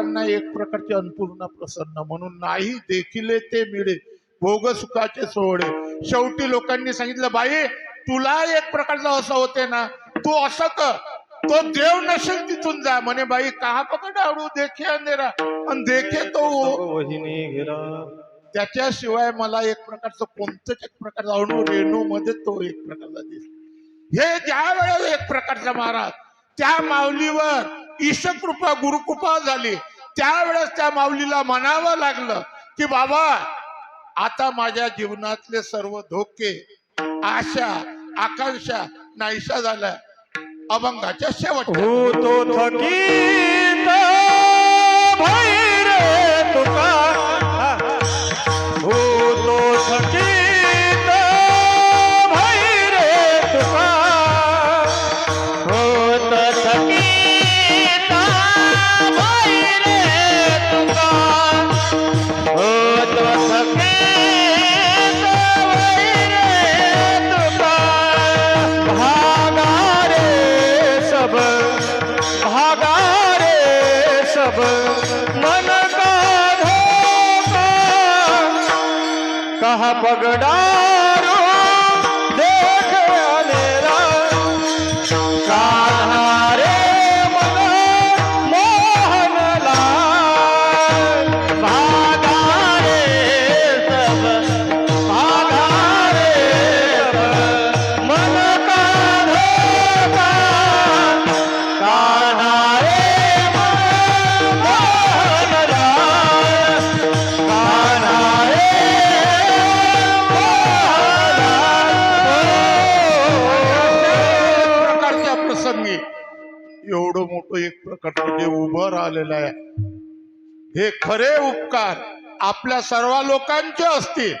देवांना एक प्रकारचे अन्नपूर्णा प्रसन्न म्हणून नाही देखिले ते मिळे. भोग सुखाचे सोहळे. शेवटी लोकांनी सांगितलं बाई तुला एक प्रकारचं असं होते ना तू असं कर. तो देव नसेल तिथून जा. म्हणे बाई कहा पकड आवडू देखे अंधेरा. आणि देखे तो. त्याच्याशिवाय मला एक प्रकारचं कोणतंच एक प्रकारचा अणू रेणू मध्ये तो एक प्रकारचा दिसला. हे ज्या वेळेस एक प्रकारचा महाराज त्या माऊलीवर ईशकृपा गुरुकृपा झाली. त्यावेळेस त्या माऊलीला म्हणावं लागलं की बाबा आता माझ्या जीवनातले सर्व धोके आशा आकांक्षा नाहीशा झाल्या. अभंगाच्या शेवटच्या हो, पगडारो एवढं मोठं एक प्रकट जे उभं राहिलेलं आहे. हे खरे उपकार आपल्या सर्व लोकांचे असतील.